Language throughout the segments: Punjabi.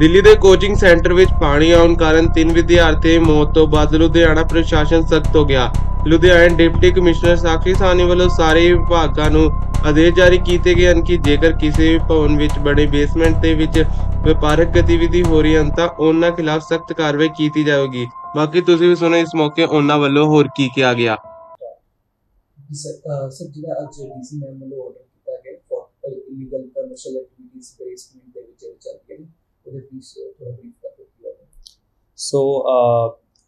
ਦਿੱਲੀ ਦੇ ਕੋਚਿੰਗ ਸੈਂਟਰ ਵਿੱਚ ਪਾਣੀ ਆਉਣ ਕਾਰਨ ਤਿੰਨ ਵਿਦਿਆਰਥੀ ਮੌਤ ਤੋਂ ਬਾਅਦ ਲੁਧਿਆਣਾ ਪ੍ਰਸ਼ਾਸਨ ਸਖਤ ਹੋ ਗਿਆ। ਲੁਧਿਆਣਾ ਡਿਪਟੀ ਕਮਿਸ਼ਨਰ ਸਾਖੀ ਸਾਨੀ ਵੱਲੋਂ ਸਾਰੇ ਵਿਭਾਗਾਂ ਨੂੰ ਆਦੇਸ਼ ਜਾਰੀ ਕੀਤੇ ਗਏ ਹਨ ਕਿ ਜੇਕਰ ਕਿਸੇ ਭਵਨ ਵਿੱਚ ਬਣੇ ਬੇਸਮੈਂਟ ਦੇ ਵਿੱਚ ਵਪਾਰਕ ਗਤੀਵਿਧੀ ਹੋ ਰਹੀ ਹਨ ਤਾਂ ਉਹਨਾਂ ਖਿਲਾਫ ਸਖਤ ਕਾਰਵਾਈ ਕੀਤੀ ਜਾਵੇਗੀ। ਬਾਕੀ ਤੁਸੀਂ ਵੀ ਸੁਣੋ ਇਸ ਮੌਕੇ ਉਹਨਾਂ ਵੱਲੋਂ ਹੋਰ ਕੀ ਕਿਹਾ ਗਿਆ। ਸਰ ਜਿਹੜਾ ਅੱਜ ਡੀਸੀ ਮੈਮ ਵੱਲੋਂ ਆਰਡਰ ਕੀਤਾ ਗਿਆ for illegal commercial activities basement ਦੇ ਵਿੱਚ ਚੱਲ ਉਹਦੇ ਪਲੀਜ਼ ਥੋੜਾ ਬਰੀਫ ਕਰ ਦਿਓ ਸੋ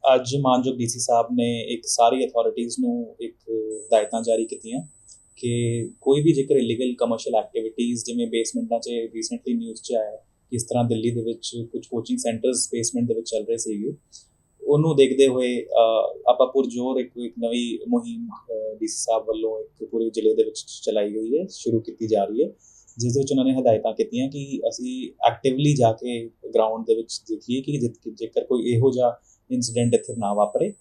ਅੱਜ ਮਾਨਯੋਗ ਡੀਸੀ ਸਾਹਿਬ ਨੇ ਇੱਕ ਸਾਰੀ ਅਥਾਰਟੀਆਂ ਨੂੰ ਇੱਕ ਹਦਾਇਤਾਂ ਜਾਰੀ ਕੀਤੀਆਂ ਕਿ ਕੋਈ ਵੀ ਜੇਕਰ ਇਲੀਗਲ ਕਮਰਸ਼ੀਅਲ ਐਕਟੀਵਿਟੀਜ਼ ਜਿਵੇਂ ਬੇਸਮੈਂਟਾਂ 'ਚ ਰੀਸੈਂਟਲੀ ਨਿਊਜ਼ 'ਚ ਆਇਆ ਕਿਸ ਤਰ੍ਹਾਂ ਦਿੱਲੀ ਦੇ ਵਿੱਚ ਕੁਝ ਕੋਚਿੰਗ ਸੈਂਟਰਸ ਬੇਸਮੈਂਟ ਦੇ ਵਿੱਚ ਚੱਲ ਰਹੇ ਸੀਗੇ, ਉਹਨੂੰ ਦੇਖਦੇ ਹੋਏ ਆਪਾਂ ਪੁਰਜੋਰ ਇੱਕ ਇੱਕ ਨਵੀਂ ਮੁਹਿੰਮ ਡੀਸੀ ਸਾਹਿਬ ਵੱਲੋਂ ਇੱਕ ਪੂਰੇ ਜ਼ਿਲ੍ਹੇ ਦੇ ਵਿੱਚ ਚਲਾਈ ਗਈ ਹੈ, ਸ਼ੁਰੂ ਕੀਤੀ ਜਾ ਰਹੀ ਹੈ। ਜਿਸ ਦੇ ਵਿੱਚ ਉਹਨਾਂ ਨੇ ਹਦਾਇਤਾਂ ਕੀਤੀਆਂ ਕਿ ਅਸੀਂ ਐਕਟਿਵਲੀ ਜਾ ਕੇ ਗਰਾਊਂਡ ਦੇ ਵਿੱਚ ਦੇਖੀਏ ਕਿ ਜੇ- ਜੇਕਰ ਕੋਈ ਇਹੋ ਜਿਹਾ ਇਨਸੀਡੈਂਟ ਇੱਥੇ ਨਾ ਵਾਪਰੇ।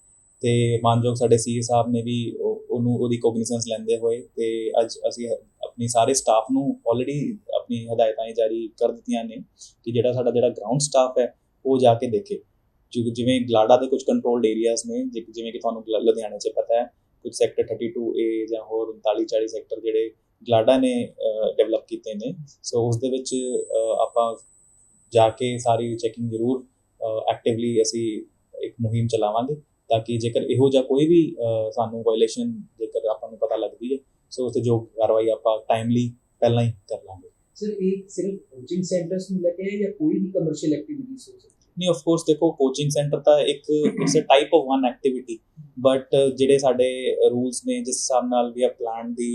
ਤੇ ਮਾਨਯੋਗ ਸਾਡੇ ਸੀਏ ਸਾਹਿਬ ਨੇ ਵੀ ਉਹਨੂੰ, ਉਹਦੀ ਕੋਗਨੀਸੈਂਸ ਲੈਂਦੇ ਹੋਏ ਤੇ ਅੱਜ ਅਸੀਂ ਆਪਣੀ ਸਾਰੇ ਸਟਾਫ ਨੂੰ ਆਲਰੇਡੀ ਆਪਣੀ ਹਦਾਇਤਾਂ ਇਹ ਜਾਰੀ ਕਰ ਦਿੱਤੀਆਂ ਨੇ ਕਿ ਜਿਹੜਾ ਸਾਡਾ ਜਿਹੜਾ ਗਰਾਊਂਡ ਸਟਾਫ ਹੈ, ਉਹ ਜਾ ਕੇ ਦੇਖੇ। ਜਿ- ਜਿਵੇਂ ਗਲਾਡਾ ਦੇ ਕੁਝ ਕੰਟਰੋਲਡ ਏਰੀਆਜ਼ ਨੇ, ਜਿ- ਜਿਵੇਂ ਕਿ ਤੁਹਾਨੂੰ ਲੁਧਿਆਣੇ 'ਚ ਪਤਾ ਹੈ, ਕੁਝ ਸੈਕਟਰ 32A ਜਾਂ ਹੋਰ 39 40 ਸੈਕਟਰ ਜਿਹੜੇ ਗਲਾਡਾ ਨੇ ਡਿਵੈਲਪ ਕੀਤੇ ਨੇ। ਸੋ ਉਸ ਦੇ ਵਿੱਚ ਆਪਾਂ ਜਾ ਕੇ ਸਾਰੀ ਚੈਕਿੰਗ ਜ਼ਰੂਰ ਐਕਟਿਵਲੀ ਅਸੀਂ ਇੱਕ ਮੁਹਿੰਮ ਚਲਾਵਾਂਗੇ ਤਾਂ ਕਿ ਜੇਕਰ ਇਹੋ ਜਿਹਾ ਕੋਈ ਵੀ ਸਾਨੂੰ ਵਾਇਲੇਸ਼ਨ ਜੇਕਰ ਆਪਾਂ ਨੂੰ ਪਤਾ ਲੱਗਦੀ ਹੈ ਸੋ ਉਸ ਤੇ ਜੋ ਕਾਰਵਾਈ ਆਪਾਂ ਟਾਈਮਲੀ ਪਹਿਲਾਂ ਹੀ ਕਰ ਲਾਂਗੇ। ਸਰ ਇਹ ਸਿਰਫ ਕੋਚਿੰਗ ਸੈਂਟਰਸ ਨੂੰ ਲੈ ਕੇ ਹੈ ਜਾਂ ਕੋਈ ਵੀ ਕਮਰਸ਼ੀਅਲ ਐਕਟੀਵਿਟੀਜ਼ ਹੋ ਸਕਦੀ ਨਹੀਂ ਆਫ ਕੋਰਸ ਦੇਖੋ ਕੋਚਿੰਗ ਸੈਂਟਰ ਤਾਂ ਇੱਕ it's uh type of one activity but ਜਿਹੜੇ ਸਾਡੇ ਰੂਲਸ ਨੇ ਜਿਸ ਹਿਸਾਬ ਨਾਲ ਵੀ ਆ ਪਲਾਨ ਦੀ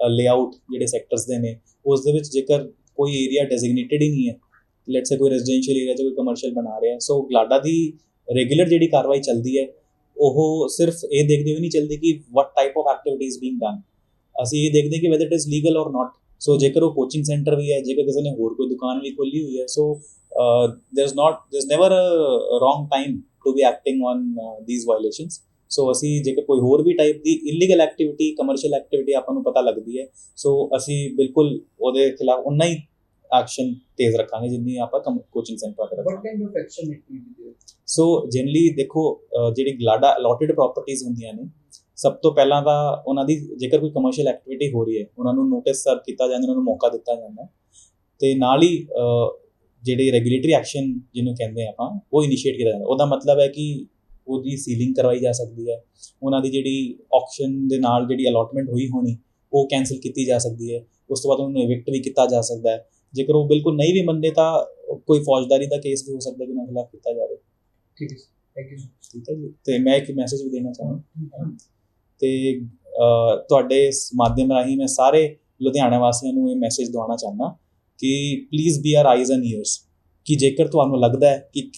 ਲੇਆਊਟ ਜਿਹੜੇ ਸੈਕਟਰਸ ਦੇ ਨੇ ਉਸ ਦੇ ਵਿੱਚ ਜੇਕਰ ਕੋਈ ਏਰੀਆ ਡੈਜ਼ਿਗਨੇਟਡ ਹੀ ਨਹੀਂ ਹੈ ਲੈਟਸ ਸੇ ਕੋਈ ਰੈਜ਼ੀਡੈਂਸ਼ੀਅਲ ਏਰੀਆ ਜਾਂ ਕੋਈ ਕਮਰਸ਼ੀਅਲ ਬਣਾ ਰਿਹਾ ਸੋ ਗਲਾਡਾ ਦੀ ਰੈਗੂਲਰ ਜਿਹੜੀ ਕਾਰਵਾਈ ਚੱਲਦੀ ਹੈ ਉਹ ਸਿਰਫ ਇਹ ਦੇਖਦੇ ਹੋਏ ਨਹੀਂ ਚੱਲਦੀ ਕਿ what type of activities being done ਅਸੀਂ ਇਹ ਦੇਖਦੇ ਕਿ whether it is legal or not so ਜੇਕਰ ਉਹ ਕੋਚਿੰਗ ਸੈਂਟਰ ਵੀ ਹੈ ਜੇਕਰ ਕਿਸੇ ਨੇ ਹੋਰ ਕੋਈ ਦੁਕਾਨ ਵੀ ਖੋਲੀ ਹੋਈ ਹੈ so there is not there's is never a wrong time to be acting on uh, these so ਅਸੀਂ ਜੇਕਰ ਕੋਈ ਹੋਰ ਵੀ ਟਾਈਪ ਦੀ ਇਲੀਗਲ ਐਕਟੀਵਿਟੀ ਕਮਰਸ਼ੀਅਲ ਐਕਟੀਵਿਟੀ ਆਪਾਂ ਨੂੰ ਪਤਾ ਲੱਗਦੀ ਹੈ ਸੋ ਅਸੀਂ ਬਿਲਕੁਲ ਉਹਦੇ ਖਿਲਾਫ ਉਨਾ ਹੀ ਐਕਸ਼ਨ ਤੇਜ਼ ਰੱਖਾਂਗੇ ਜਿੰਨੀ ਆਪਾਂ ਕੋਚਿੰਗ ਸੈਂਟਰ ਤੇ ਵਾਟ ਰੱਖਾਂਗੇ kind of action it will be so generally ਦੇਖੋ ਜਿਹੜੀ ਗਲਾਡਾ ਅਲੋਟਡ ਪ੍ਰਾਪਰਟੀਆਂ ਹੁੰਦੀਆਂ ਨੇ ਸਭ ਤੋਂ ਪਹਿਲਾਂ ਤਾਂ ਉਹਨਾਂ ਦੀ ਜੇਕਰ ਕੋਈ ਕਮਰਸ਼ੀਅਲ ਐਕਟੀਵਿਟੀ ਹੋ ਰਹੀ ਹੈ ਉਹਨਾਂ ਨੂੰ ਨੋਟਿਸ ਸਰਵ ਕੀਤਾ ਜਾਂਦਾ ਉਹਨਾਂ ਨੂੰ ਮੌਕਾ ਦਿੱਤਾ ਜਾਂਦਾ। ਤੇ ਨਾਲ ਹੀ ਜਿਹੜੇ ਰੈਗੂਲੇਟਰੀ ਐਕਸ਼ਨ ਜਿਹਨੂੰ ਕਹਿੰਦੇ ਆਪਾਂ ਉਹ ਇਨੀਸ਼ੀਏਟ ਕੀਤਾ ਜਾਂਦਾ। ਉਹਦਾ ਮਤਲਬ ਹੈ ਕਿ ਉਹਦੀ ਸੀਲਿੰਗ ਕਰਵਾਈ ਜਾ ਸਕਦੀ ਹੈ। ਉਹਨਾਂ ਦੀ ਜਿਹੜੀ ਆਕਸ਼ਨ ਦੇ ਨਾਲ ਜਿਹੜੀ ਅਲੋਟਮੈਂਟ ਹੋਈ ਹੋਣੀ ਉਹ ਕੈਨਸਲ ਕੀਤੀ ਜਾ ਸਕਦੀ ਹੈ। ਉਸ ਤੋਂ ਬਾਅਦ ਉਹਨੂੰ ਇਵਿਕਟ ਵੀ ਕੀਤਾ ਜਾ ਸਕਦਾ ਹੈ। ਜੇਕਰ ਉਹ ਬਿਲਕੁਲ ਨਹੀਂ ਵੀ ਮੰਨਦੇ ਤਾਂ ਕੋਈ ਫੌਜਦਾਰੀ ਦਾ ਕੇਸ ਵੀ ਹੋ ਸਕਦਾ ਕਿ ਉਹਨਾਂ ਖਿਲਾਫ ਕੀਤਾ ਜਾਵੇ। ਠੀਕ ਹੈ ਥੈਂਕ ਯੂ ਠੀਕ ਹੈ ਜੀ। ਤੇ ਮੈਂ ਇੱਕ ਮੈਸੇਜ ਵੀ ਦੇਣਾ ਚਾਹਾਂ ਤੇ ਤੁਹਾਡੇ ਇਸ ਮਾਧਿਅਮ ਰਾਹੀਂ ਮੈਂ ਸਾਰੇ ਲੁਧਿਆਣਾ ਵਾਸੀਆਂ ਨੂੰ ਇਹ ਮੈਸੇਜ ਦਵਾਉਣਾ ਚਾਹੁੰਦਾ ਕਿ please be our eyes and ears ਕਿ ਜੇਕਰ ਤੁਹਾਨੂੰ ਲੱਗਦਾ ਹੈ ਕਿ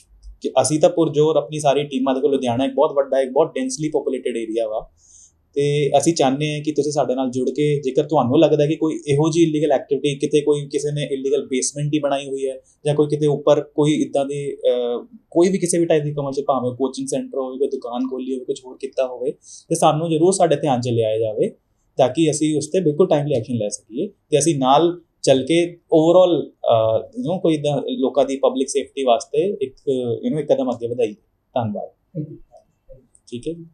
ਕਿ ਅਸੀਂ ਤਾਂ ਪੁਰਜੋਰ ਆਪਣੀ ਸਾਰੀ ਟੀਮਾਂ ਦੇ ਕੋਲ ਲੁਧਿਆਣਾ ਇੱਕ ਬਹੁਤ ਵੱਡਾ, ਇੱਕ ਬਹੁਤ ਡੈਂਸਲੀ ਪੋਪੂਲੇਟਡ ਏਰੀਆ ਵਾ। ਤੇ ਅਸੀਂ ਚਾਹੁੰਦੇ ਹਾਂ ਕਿ ਤੁਸੀਂ ਸਾਡੇ ਨਾਲ ਜੁੜ ਕੇ ਜੇਕਰ ਤੁਹਾਨੂੰ ਲੱਗਦਾ ਕਿ ਕੋਈ ਇਹੋ ਜਿਹੀ ਇਲੀਗਲ ਐਕਟੀਵਿਟੀ ਕਿਤੇ ਕੋਈ ਕਿਸੇ ਨੇ ਇਲੀਗਲ ਬੇਸਮੈਂਟ ਹੀ ਬਣਾਈ ਹੋਈ ਹੈ ਜਾਂ ਕੋਈ ਕਿਤੇ ਉੱਪਰ ਕੋਈ ਇਦਾਂ ਦੀ ਕੋਈ ਵੀ ਕਿਸੇ ਵੀ ਟਾਈਪ ਦੀ ਕਮਰਸ਼ੀਅਲ ਭਾਵੇਂ ਕੋਚਿੰਗ ਸੈਂਟਰ ਹੋਵੇ, ਕੋਈ ਦੁਕਾਨ ਖੋਲੀ ਹੋਵੇ ਕੁਝ ਹੋਰ ਕੀਤਾ ਹੋਵੇ, ਤੇ ਸਾਨੂੰ ਜ਼ਰੂਰ ਸਾਡੇ ਧਿਆਨ 'ਚ ਲਿਆਇਆ ਜਾਵੇ, ਤਾਂ ਕਿ ਅਸੀਂ ਉਸ ਤੇ ਬਿਲਕੁਲ ਟਾਈਮਲੀ ਐਕਸ਼ਨ ਲੈ ਸਕੀਏ। ਤੇ ਅਸੀਂ ਨਾਲ ਚੱਲ ਕੇ ਓਵਰਆਲ ਯੂ نو ਕੋਈ ਏਦਾਂ ਲੋਕਾਂ ਦੀ ਪਬਲਿਕ ਸੇਫਟੀ ਵਾਸਤੇ ਇੱਕ ਯੂ نو ਇੱਕ ਕਦਮ ਅੱਗੇ ਵਧਾਈ ਧੰਨਵਾਦ ਥੈਂਕ ਯੂ ਠੀਕ ਹੈ ਜੀ